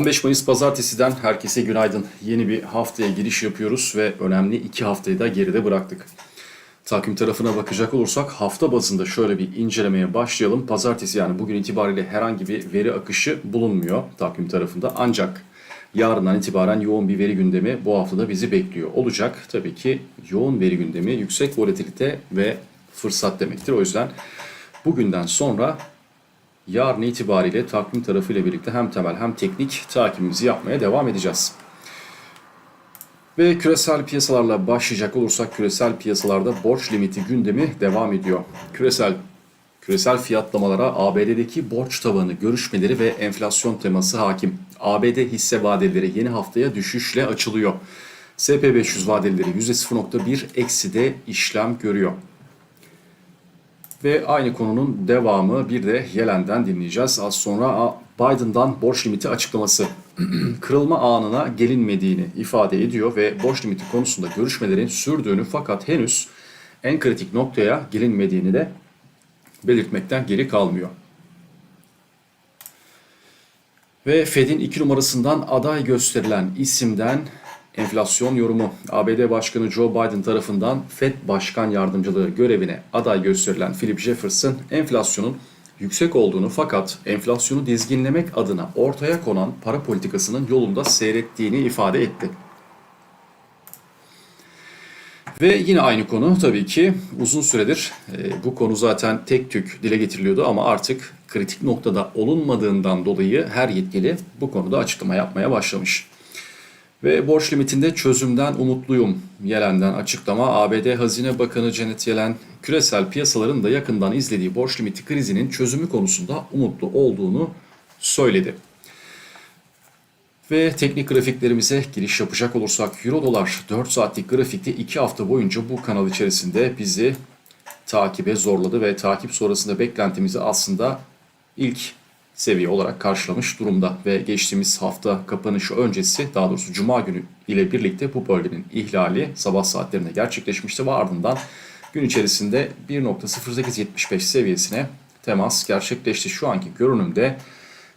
15 Mayıs Pazartesi'den herkese günaydın. Yeni bir haftaya giriş yapıyoruz ve önemli iki haftayı da geride bıraktık. Takvim tarafına bakacak olursak hafta bazında şöyle bir incelemeye başlayalım. Pazartesi yani bugün itibariyle herhangi bir veri akışı bulunmuyor takvim tarafında. Ancak yarından itibaren yoğun bir veri gündemi bu haftada bizi bekliyor olacak. Tabii ki yoğun veri gündemi yüksek volatilite ve fırsat demektir. O yüzden bugünden sonra yarın itibariyle takvim tarafıyla birlikte hem temel hem teknik takibimizi yapmaya devam edeceğiz. Ve küresel piyasalarla başlayacak olursak küresel piyasalarda borç limiti gündemi devam ediyor. Küresel küresel fiyatlamalara ABD'deki borç tavanı görüşmeleri ve enflasyon teması hakim. ABD hisse vadeleri yeni haftaya düşüşle açılıyor. SP500 vadeleri %0.1 ekside işlem görüyor. Ve aynı konunun devamı bir de Yelen'den dinleyeceğiz. Az sonra Biden'dan borç limiti açıklaması kırılma anına gelinmediğini ifade ediyor ve borç limiti konusunda görüşmelerin sürdüğünü fakat henüz en kritik noktaya gelinmediğini de belirtmekten geri kalmıyor. Ve Fed'in iki numarasından aday gösterilen isimden enflasyon yorumu. ABD Başkanı Joe Biden tarafından Fed Başkan Yardımcılığı görevine aday gösterilen Philip Jefferson enflasyonun yüksek olduğunu fakat enflasyonu dizginlemek adına ortaya konan para politikasının yolunda seyrettiğini ifade etti. Ve yine aynı konu tabii ki uzun süredir e, bu konu zaten tek tük dile getiriliyordu ama artık kritik noktada olunmadığından dolayı her yetkili bu konuda açıklama yapmaya başlamış. Ve borç limitinde çözümden umutluyum Yelen'den açıklama. ABD Hazine Bakanı Janet Yellen küresel piyasaların da yakından izlediği borç limiti krizinin çözümü konusunda umutlu olduğunu söyledi. Ve teknik grafiklerimize giriş yapacak olursak Euro dolar 4 saatlik grafikte 2 hafta boyunca bu kanal içerisinde bizi takibe zorladı ve takip sonrasında beklentimizi aslında ilk seviye olarak karşılamış durumda ve geçtiğimiz hafta kapanışı öncesi daha doğrusu cuma günü ile birlikte bu bölgenin ihlali sabah saatlerinde gerçekleşmişti ve ardından gün içerisinde 1.0875 seviyesine temas gerçekleşti. Şu anki görünümde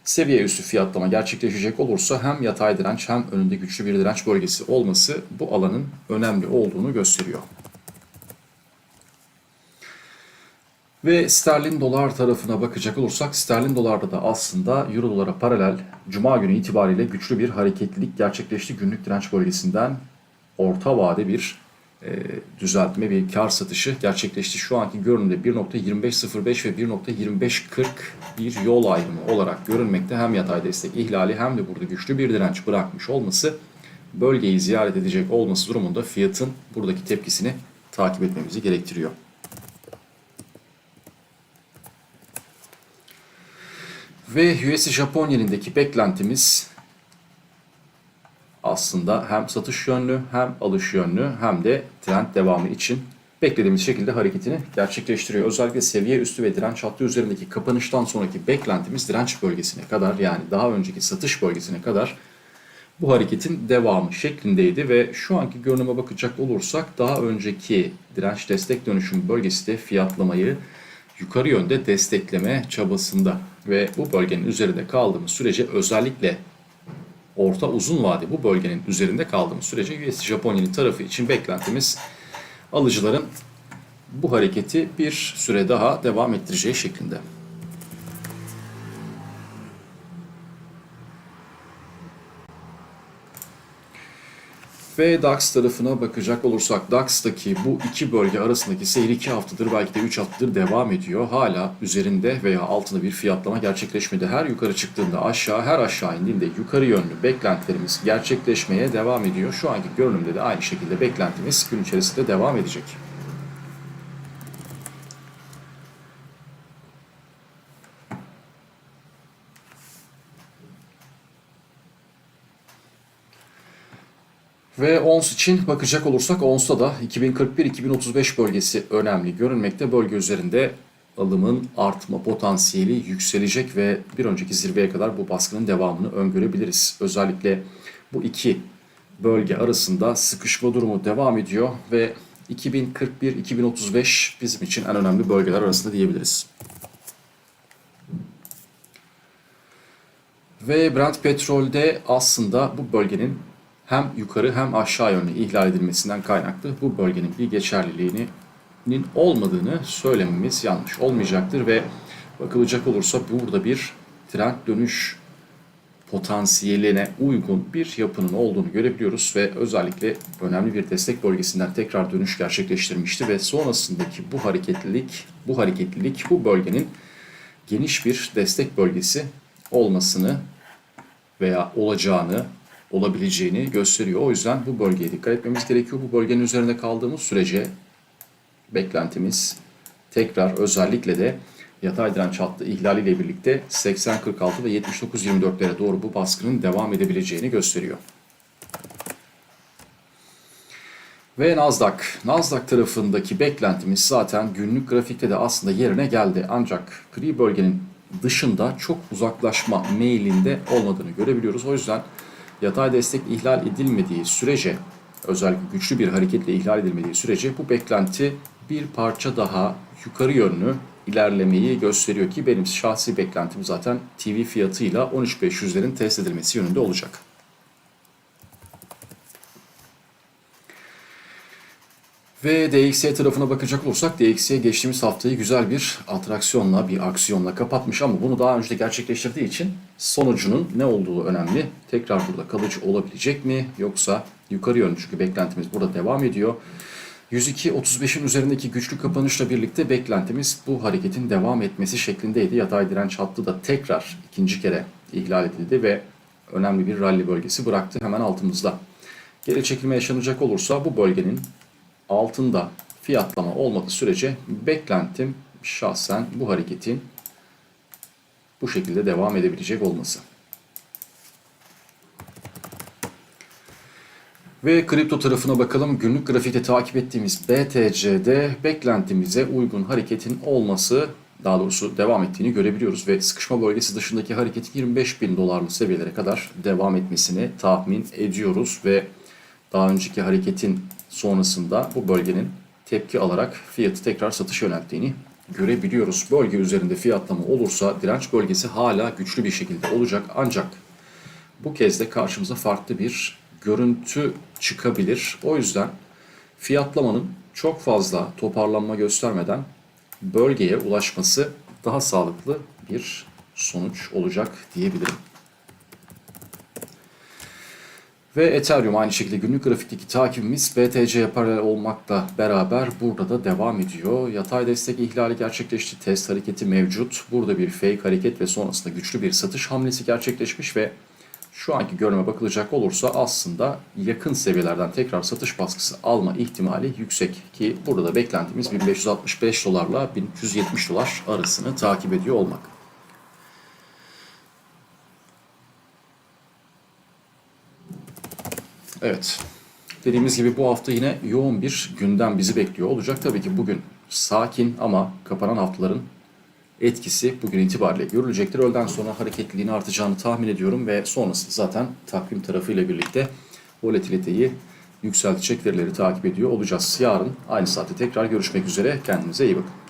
seviye üstü fiyatlama gerçekleşecek olursa hem yatay direnç hem önünde güçlü bir direnç bölgesi olması bu alanın önemli olduğunu gösteriyor. Ve sterlin dolar tarafına bakacak olursak sterlin dolarda da aslında euro dolara paralel cuma günü itibariyle güçlü bir hareketlilik gerçekleşti. Günlük direnç bölgesinden orta vade bir e, düzeltme bir kar satışı gerçekleşti. Şu anki görünümde 1.2505 ve 1.2540 bir yol ayrımı olarak görünmekte. Hem yatay destek ihlali hem de burada güçlü bir direnç bırakmış olması bölgeyi ziyaret edecek olması durumunda fiyatın buradaki tepkisini takip etmemizi gerektiriyor. Ve USD Japon yenindeki beklentimiz aslında hem satış yönlü hem alış yönlü hem de trend devamı için beklediğimiz şekilde hareketini gerçekleştiriyor. Özellikle seviye üstü ve direnç hattı üzerindeki kapanıştan sonraki beklentimiz direnç bölgesine kadar yani daha önceki satış bölgesine kadar bu hareketin devamı şeklindeydi ve şu anki görünüme bakacak olursak daha önceki direnç destek dönüşüm bölgesi de fiyatlamayı yukarı yönde destekleme çabasında ve bu bölgenin üzerinde kaldığımız sürece özellikle orta uzun vade bu bölgenin üzerinde kaldığımız sürece US Japonya'nın tarafı için beklentimiz alıcıların bu hareketi bir süre daha devam ettireceği şeklinde. Ve DAX tarafına bakacak olursak DAX'taki bu iki bölge arasındaki seyir iki haftadır belki de üç haftadır devam ediyor. Hala üzerinde veya altında bir fiyatlama gerçekleşmedi. Her yukarı çıktığında aşağı, her aşağı indiğinde yukarı yönlü beklentilerimiz gerçekleşmeye devam ediyor. Şu anki görünümde de aynı şekilde beklentimiz gün içerisinde devam edecek. Ve ons için bakacak olursak onsta da 2041-2035 bölgesi önemli görünmekte. Bölge üzerinde alımın artma potansiyeli yükselecek ve bir önceki zirveye kadar bu baskının devamını öngörebiliriz. Özellikle bu iki bölge arasında sıkışma durumu devam ediyor ve 2041-2035 bizim için en önemli bölgeler arasında diyebiliriz. Ve Brent petrolde aslında bu bölgenin hem yukarı hem aşağı yönlü ihlal edilmesinden kaynaklı bu bölgenin bir geçerliliğinin olmadığını söylememiz yanlış olmayacaktır ve bakılacak olursa burada bir trend dönüş potansiyeline uygun bir yapının olduğunu görebiliyoruz ve özellikle önemli bir destek bölgesinden tekrar dönüş gerçekleştirmişti ve sonrasındaki bu hareketlilik, bu hareketlilik bu bölgenin geniş bir destek bölgesi olmasını veya olacağını, olabileceğini gösteriyor. O yüzden bu bölgeye dikkat etmemiz gerekiyor. Bu bölgenin üzerinde kaldığımız sürece beklentimiz tekrar özellikle de yatay direnç hattı ihlaliyle birlikte 80-46 ve 79-24'lere doğru bu baskının devam edebileceğini gösteriyor. Ve Nasdaq. Nasdaq tarafındaki beklentimiz zaten günlük grafikte de aslında yerine geldi. Ancak gri bölgenin dışında çok uzaklaşma meyilinde olmadığını görebiliyoruz. O yüzden yatay destek ihlal edilmediği sürece, özellikle güçlü bir hareketle ihlal edilmediği sürece bu beklenti bir parça daha yukarı yönlü ilerlemeyi gösteriyor ki benim şahsi beklentim zaten TV fiyatıyla 13.500'lerin test edilmesi yönünde olacak. Ve DXY tarafına bakacak olursak DXY geçtiğimiz haftayı güzel bir atraksiyonla, bir aksiyonla kapatmış ama bunu daha önce de gerçekleştirdiği için sonucunun ne olduğu önemli. Tekrar burada kalıcı olabilecek mi yoksa yukarı yönlü çünkü beklentimiz burada devam ediyor. 102.35'in üzerindeki güçlü kapanışla birlikte beklentimiz bu hareketin devam etmesi şeklindeydi. Yatay direnç hattı da tekrar ikinci kere ihlal edildi ve önemli bir rally bölgesi bıraktı hemen altımızda. Geri çekilme yaşanacak olursa bu bölgenin altında fiyatlama olmadığı sürece beklentim şahsen bu hareketin bu şekilde devam edebilecek olması. Ve kripto tarafına bakalım. Günlük grafikte takip ettiğimiz BTC'de beklentimize uygun hareketin olması daha doğrusu devam ettiğini görebiliyoruz ve sıkışma bölgesi dışındaki hareketin 25 bin dolarlı seviyelere kadar devam etmesini tahmin ediyoruz ve daha önceki hareketin sonrasında bu bölgenin tepki alarak fiyatı tekrar satış yönelttiğini görebiliyoruz. Bölge üzerinde fiyatlama olursa direnç bölgesi hala güçlü bir şekilde olacak ancak bu kez de karşımıza farklı bir görüntü çıkabilir. O yüzden fiyatlamanın çok fazla toparlanma göstermeden bölgeye ulaşması daha sağlıklı bir sonuç olacak diyebilirim. Ve Ethereum aynı şekilde günlük grafikteki takibimiz BTC'ye paralel olmakla beraber burada da devam ediyor. Yatay destek ihlali gerçekleşti. Test hareketi mevcut. Burada bir fake hareket ve sonrasında güçlü bir satış hamlesi gerçekleşmiş ve şu anki görünüme bakılacak olursa aslında yakın seviyelerden tekrar satış baskısı alma ihtimali yüksek ki burada da beklentimiz 1565 dolarla 1370 dolar arasını takip ediyor olmak. Evet. Dediğimiz gibi bu hafta yine yoğun bir gündem bizi bekliyor olacak. Tabii ki bugün sakin ama kapanan haftaların etkisi bugün itibariyle görülecektir. Öğleden sonra hareketliliğin artacağını tahmin ediyorum ve sonrası zaten takvim tarafıyla birlikte volatiliteyi yükseltecek verileri takip ediyor olacağız. Yarın aynı saatte tekrar görüşmek üzere. Kendinize iyi bakın.